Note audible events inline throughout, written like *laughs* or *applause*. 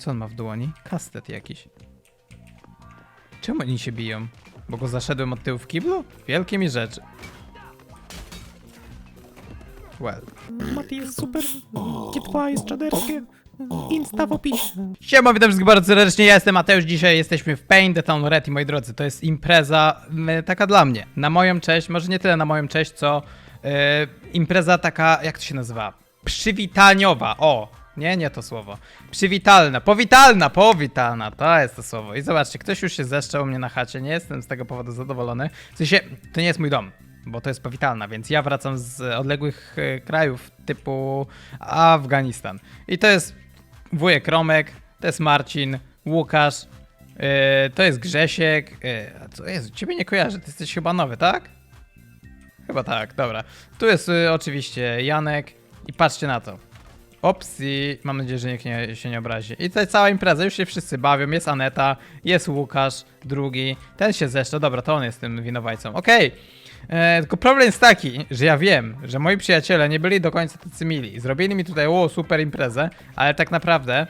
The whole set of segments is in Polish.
Co on ma w dłoni? Kastet jakiś. Czemu oni się biją? Bo go zaszedłem od tyłu w kiblu? Wielkie mi rzeczy. Well. Mati jest super, G2 jest czaderskie, Insta w opisie. Siema, witam wszystkich bardzo serdecznie, ja jestem Mateusz, dzisiaj jesteśmy w Paint the Town Red i moi drodzy, to jest impreza taka dla mnie, na moją cześć, może nie tyle na moją cześć, co e, impreza taka, jak to się nazywa, przywitaniowa, o, nie, nie to słowo, przywitalna, powitalna, powitalna, to jest to słowo i zobaczcie, ktoś już się zeszczał mnie na chacie, nie jestem z tego powodu zadowolony, w sensie, to nie jest mój dom, bo to jest powitalna, więc ja wracam z odległych e, krajów typu Afganistan i to jest wujek Romek, to jest Marcin, Łukasz, yy, to jest Grzesiek. Yy, a co jest? Ciebie nie kojarzę, ty jesteś chyba nowy, tak? Chyba tak, dobra. Tu jest y, oczywiście Janek i patrzcie na to. Opcji, mam nadzieję, że nikt nie, się nie obrazi. I tutaj cała impreza, już się wszyscy bawią. Jest Aneta, jest Łukasz, drugi. Ten się zeszczał, dobra, to on jest tym winowajcą. Okej. E, tylko problem jest taki, że ja wiem, że moi przyjaciele nie byli do końca tacy mili. Zrobili mi tutaj, o, super imprezę, ale tak naprawdę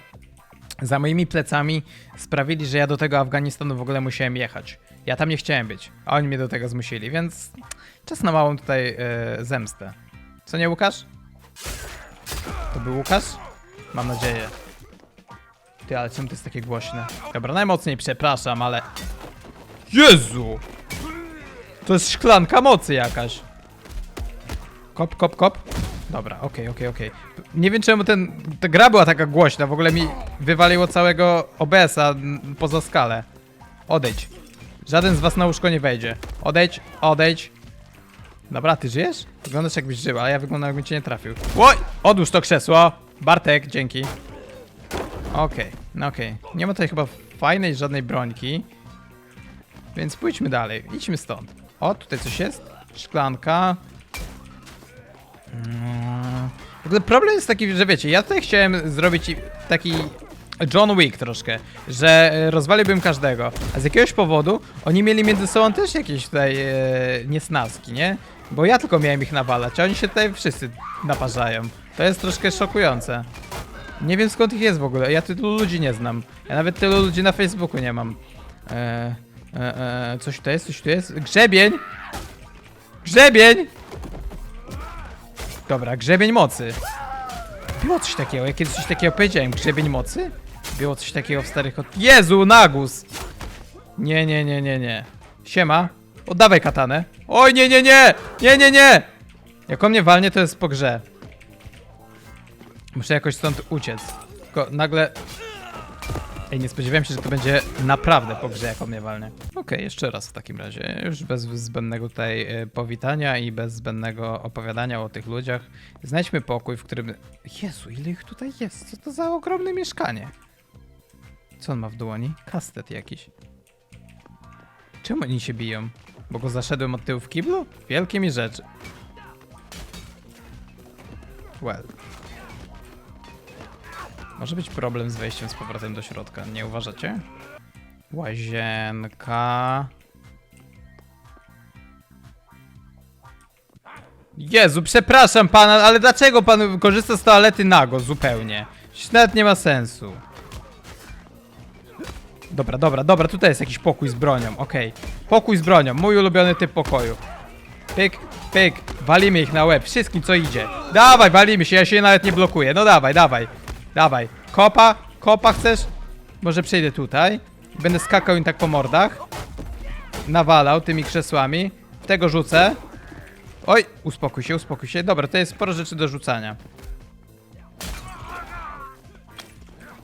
za moimi plecami sprawili, że ja do tego Afganistanu w ogóle musiałem jechać. Ja tam nie chciałem być, a oni mnie do tego zmusili, więc czas na małą tutaj e, zemstę. Co nie, Łukasz? To był Łukasz? Mam nadzieję. Ty, ale czemu to jest takie głośne? Dobra, najmocniej przepraszam, ale... Jezu! To jest szklanka mocy jakaś. Kop, kop, kop. Dobra, okej, okej, okej. Nie wiem czemu ten, ta gra była taka głośna, w ogóle mi wywaliło całego OBS-a poza skalę. Odejdź. Żaden z was na łóżko nie wejdzie. Odejdź, odejdź. Dobra, ty żyjesz? Wyglądasz jakbyś żył, ale ja wyglądam jakbym cię nie trafił. Oj! Odłóż to krzesło. Bartek, dzięki. Okej, no okej. Nie ma tutaj chyba fajnej żadnej brońki. Więc pójdźmy dalej. Idźmy stąd. O, tutaj coś jest. Szklanka. Mm. W ogóle problem jest taki, że wiecie, ja tutaj chciałem zrobić taki John Wick troszkę, że e, rozwaliłbym każdego, a z jakiegoś powodu oni mieli między sobą też jakieś tutaj e, niesnaski, nie? Bo ja tylko miałem ich nawalać, a oni się tutaj wszyscy naparzają. To jest troszkę szokujące. Nie wiem skąd ich jest w ogóle, ja tylu ludzi nie znam. Ja nawet tylu ludzi na Facebooku nie mam. E, e, e, coś tu jest, coś tu jest. Grzebień! Grzebień! Dobra, grzebień mocy. Było coś takiego, ja kiedyś coś takiego powiedziałem. Grzebień mocy? Było coś takiego w starych od... Jezu, nagus! Nie, nie, nie, nie, nie. Siema. Oddawaj katanę. Oj, nie, nie, nie! Nie, nie, nie! Jak on mnie walnie, to jest po grze. Muszę jakoś stąd uciec. Tylko nagle... Ej, nie spodziewałem się, że to będzie naprawdę po grze, jak on mnie walnie. Okej, jeszcze raz w takim razie. Już bez zbędnego tutaj e, powitania i bez zbędnego opowiadania o tych ludziach. Znajdźmy pokój, w którym... Jezu, ile ich tutaj jest? Co to za ogromne mieszkanie? Co on ma w dłoni? Kastet jakiś. Czemu oni się biją? Bo go zaszedłem od tyłu w kiblu? Wielkie mi rzeczy. Well. Może być problem z wejściem z powrotem do środka, nie uważacie? Łazienka. Jezu, przepraszam pana, ale dlaczego pan korzysta z toalety nago zupełnie? Nawet nie ma sensu. Dobra, dobra, dobra, tutaj jest jakiś pokój z bronią, okej. Pokój z bronią, mój ulubiony typ pokoju. Pyk, pyk, walimy ich na łeb, wszystkim co idzie. Dawaj, walimy się, ja się nawet nie blokuję, no dawaj, dawaj. Dawaj, kopa, kopa chcesz? Może przejdę tutaj. Będę skakał im tak po mordach. Nawalał tymi krzesłami. Tego rzucę. Oj, uspokój się, uspokój się. Dobra, to jest sporo rzeczy do rzucania.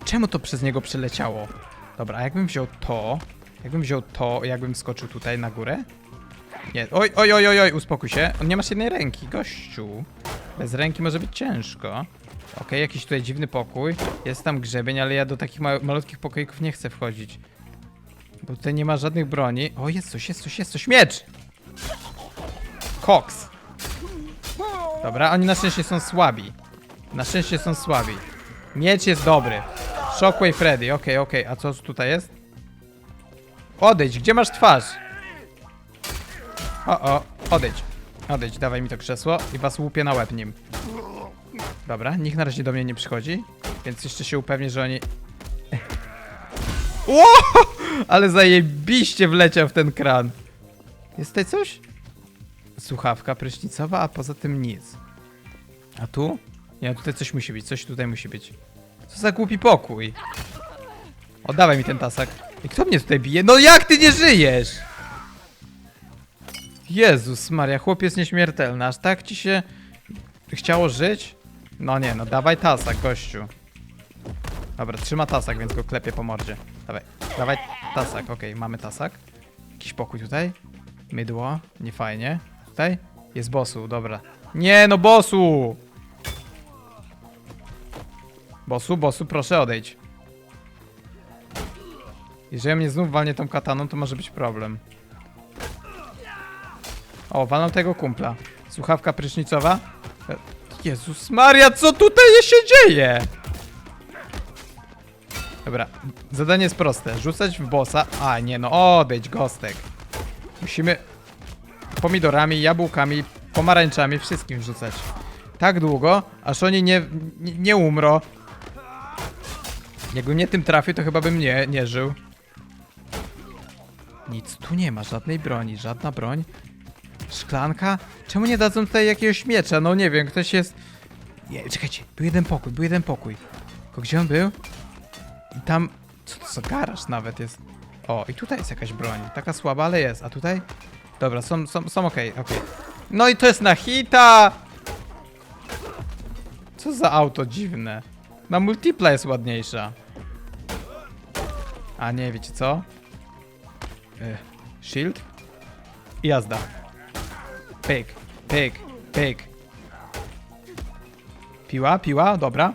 Czemu to przez niego przeleciało? Dobra, a jakbym wziął to, jakbym wziął to, jakbym skoczył tutaj na górę? Nie, oj, oj, oj, oj, oj, uspokój się. On nie masz jednej ręki, gościu. Bez ręki może być ciężko. Okej, jakiś tutaj dziwny pokój. Jest tam grzebień, ale ja do takich ma malutkich pokoików nie chcę wchodzić. Bo tutaj nie ma żadnych broni. O, jest coś, jest coś, jest coś. Miecz! Cox. Dobra, oni na szczęście są słabi. Na szczęście są słabi. Miecz jest dobry. Shockwave Freddy, okej, okej. A co tutaj jest? Odejdź, gdzie masz twarz? O, o, odejdź. Odejdź, dawaj mi to krzesło i was łupię na łeb nim. Dobra, nikt na razie do mnie nie przychodzi, więc jeszcze się upewnię, że oni Ło! Ale zajebiście wleciał w ten kran. Jest tutaj coś? Słuchawka prysznicowa, a poza tym nic. A tu? Nie, tutaj coś musi być, coś tutaj musi być. Co za głupi pokój. Oddawaj mi ten tasak. I kto mnie tutaj bije? No jak ty nie żyjesz? Jezus Maria, chłop jest nieśmiertelny. Aż tak ci się chciało żyć? No nie, no dawaj tasak, gościu. Dobra, trzyma tasak, więc go klepie po mordzie. Dawaj, dawaj tasak, okej, mamy tasak. Jakiś pokój tutaj. Mydło, nie fajnie. Tutaj jest bosu, dobra. Nie, no bosu! Bosu, bosu, proszę odejdź. Jeżeli mnie znów walnie tą kataną, to może być problem. O, walną tego kumpla. Słuchawka prysznicowa. Jezus Maria, co tutaj się dzieje? Dobra, zadanie jest proste. Rzucać w bossa. A, nie no, odejdź, gostek. Musimy pomidorami, jabłkami, pomarańczami, wszystkim rzucać. Tak długo, aż oni nie, nie, nie umrą. Jakbym nie tym trafił, to chyba bym nie, nie żył. Nic tu nie ma, żadnej broni, żadna broń. Szklanka? Czemu nie dadzą tutaj jakiegoś miecza? No nie wiem, ktoś jest... Nie, czekajcie, był jeden pokój, był jeden pokój. Tylko gdzie on był? I tam... Co to za garaż nawet jest? O, i tutaj jest jakaś broń. Taka słaba, ale jest. A tutaj? Dobra, są, są, są okej, okej. No i to jest na hita! Co za auto dziwne. Na multipla jest ładniejsza. A nie, wiecie co? Y, shield? I jazda. Pyk, pyk, pyk. Piła, piła, dobra.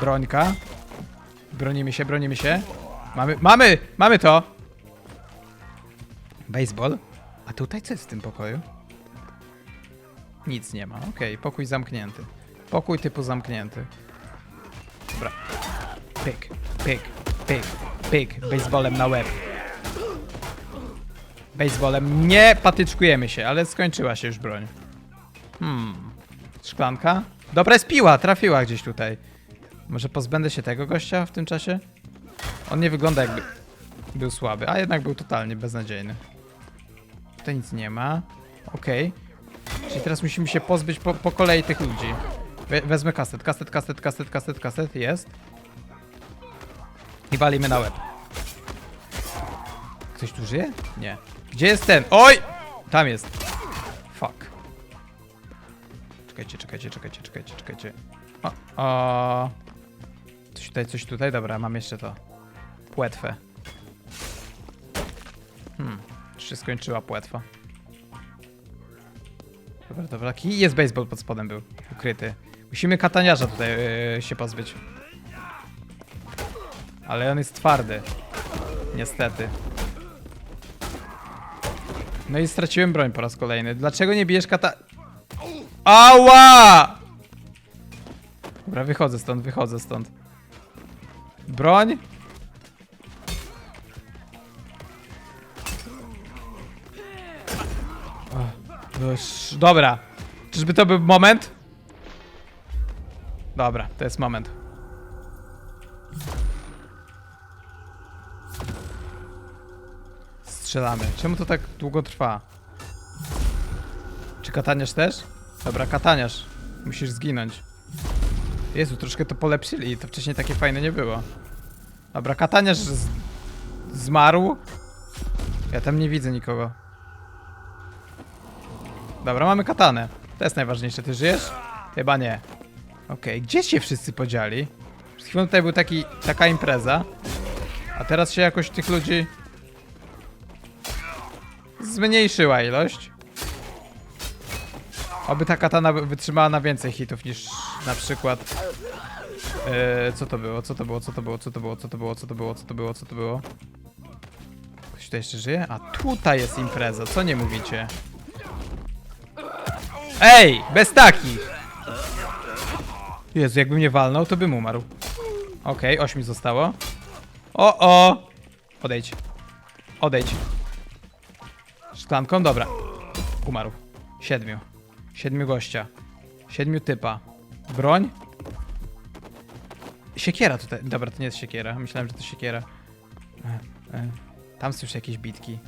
Brońka. Bronimy się, bronimy się. Mamy, mamy, mamy to! Baseball. A tutaj co jest w tym pokoju? Nic nie ma, okej, pokój zamknięty. Pokój typu zamknięty. Dobra. Pyk, pyk, pyk, pyk. Baseballem na łeb. Baseballem nie patyczkujemy się, ale skończyła się już broń. Hmm. Szklanka? Dobra, jest piła, trafiła gdzieś tutaj. Może pozbędę się tego gościa w tym czasie? On nie wygląda jakby był słaby, a jednak był totalnie beznadziejny. Tutaj nic nie ma. Okej. Czyli teraz musimy się pozbyć po, po kolei tych ludzi. We, wezmę kaset, kaset, kaset, kaset, kaset, kaset, jest. I walimy na łeb. Ktoś tu żyje? Nie. Gdzie jest ten? Oj! Tam jest. Fuck. Czekajcie, czekajcie, czekajcie, czekajcie, czekajcie. O, o. Coś tutaj, coś tutaj, dobra, mam jeszcze to. Płetwę. Hmm, już się skończyła płetwa. Dobra, dobra, kij jest baseball pod spodem był, ukryty. Musimy kataniarza tutaj yy, się pozbyć. Ale on jest twardy. Niestety. No i straciłem broń po raz kolejny. Dlaczego nie bijesz kata... Ała! Dobra, wychodzę stąd, wychodzę stąd. Broń? O, już, dobra. Czyżby to był moment? Dobra, to jest moment. Strzelamy. Czemu to tak długo trwa? Czy kataniarz też? Dobra, kataniarz. Musisz zginąć. Jezu, troszkę to polepszyli. To wcześniej takie fajne nie było. Dobra, kataniarz z... zmarł. Ja tam nie widzę nikogo. Dobra, mamy katanę. To jest najważniejsze. Ty żyjesz? Chyba nie. Okej, gdzie się wszyscy podzieli? Przed chwilą tutaj był taki, taka impreza. A teraz się jakoś tych ludzi... Zmniejszyła ilość. Oby ta katana wytrzymała na więcej hitów niż na przykład... Yy, co to było? Co to było? Co to było? Co to było? Co to było? Co to było? Co to było? Co to było? Ktoś tutaj jeszcze żyje? A tutaj jest impreza, co nie mówicie? Ej! Bez takich! Jezu, jakbym nie walnął, to bym umarł. Okej, ośmiu zostało. O, o! Odejdź. Odejdź. Szklanką? Dobra. Umarł. Siedmiu. Siedmiu gościa. Siedmiu typa. Broń? Siekiera tutaj. Dobra, to nie jest siekiera. Myślałem, że to siekiera. E, e. Tam słyszę jakieś bitki.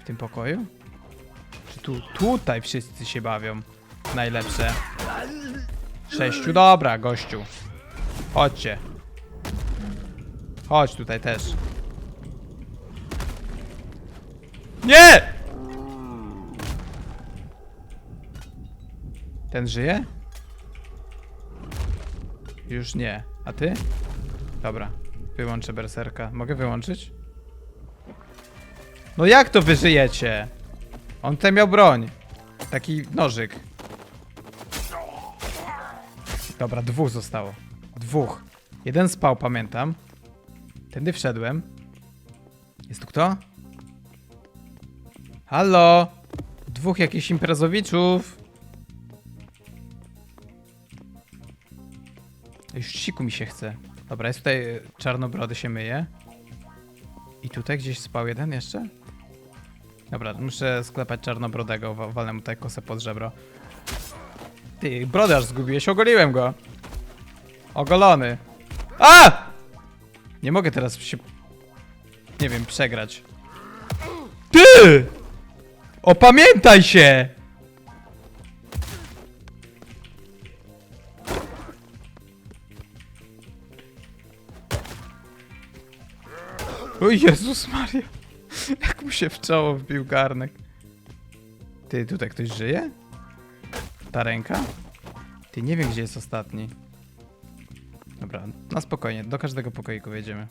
W tym pokoju? Czy tu, tutaj wszyscy się bawią? Najlepsze. Sześciu, dobra, gościu. Chodźcie. Chodź tutaj też. Nie! Ten żyje? Już nie. A ty? Dobra. Wyłączę berserka. Mogę wyłączyć? No jak to wy żyjecie? On tutaj miał broń. Taki nożyk. Dobra, dwóch zostało. Dwóch. Jeden spał, pamiętam. Tędy wszedłem. Jest tu kto? Halo? Dwóch jakichś imprezowiczów. Już siku mi się chce. Dobra, jest tutaj y, czarnobrody się myje. I tutaj gdzieś spał jeden jeszcze? Dobra, muszę sklepać czarnobrodego, wa- walnę mu tutaj kosę pod żebro. Ty, brodę aż zgubiłeś, ogoliłem go. Ogolony. A! Nie mogę teraz się... Nie wiem, przegrać. Ty! Opamiętaj się! O Jezus Maria. *laughs* Jak mu się w czoło wbił garnek. Ty, tutaj ktoś żyje? Ta ręka? Ty, nie wiem gdzie jest ostatni. Dobra, na spokojnie, do każdego pokoiku wjedziemy.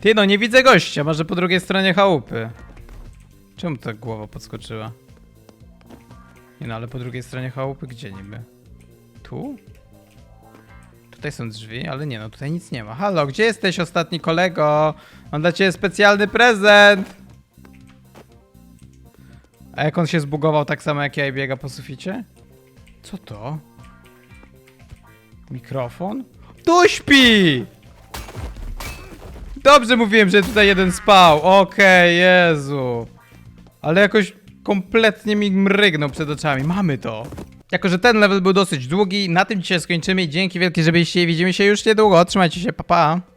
Ty, no nie widzę gościa, może po drugiej stronie chałupy. Czemu tak głowa podskoczyła? Nie no, ale po drugiej stronie chałupy gdzie niby? Tu? Tutaj są drzwi, ale nie no, tutaj nic nie ma. Halo, gdzie jesteś ostatni kolego? Mam dla ciebie specjalny prezent! A jak on się zbugował tak samo jak ja i biega po suficie? Co to? Mikrofon? Tu śpi! Dobrze mówiłem, że tutaj jeden spał. Okej, Jezu. Ale jakoś kompletnie mi mrygnął przed oczami. Mamy to. Jako, że ten level był dosyć długi, na tym dzisiaj skończymy. Dzięki wielkie, że byliście widzimy się już niedługo. Trzymajcie się, pa pa.